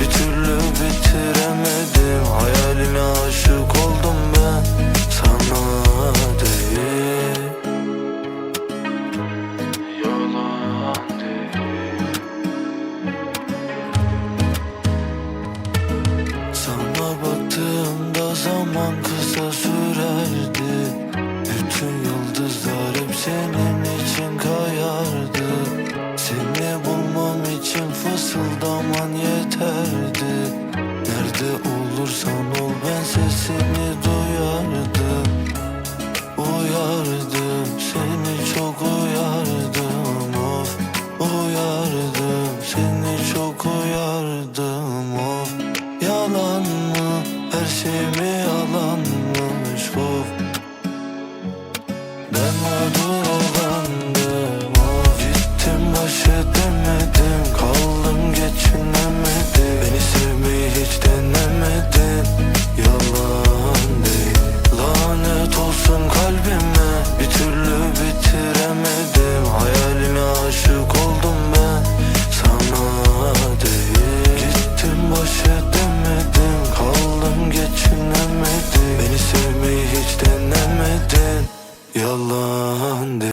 Bir türlü bitiremedim. Hayaline aşık oldum ben. Sana değil. Yalan değil. Sana baktığımda zaman kısa sürerdi yeterdi Nerede olursan ol ben sesini duyardım. Uyardım seni çok uyardım of. Uyardım seni çok uyardım of. Yalan mı her şey mi yalanmış türlü bitiremedim. Hayaline aşık oldum ben. Sana değil. Gittim baş edemedim. Kaldım geçinemedim Beni sevmeyi hiç denemedin Yalan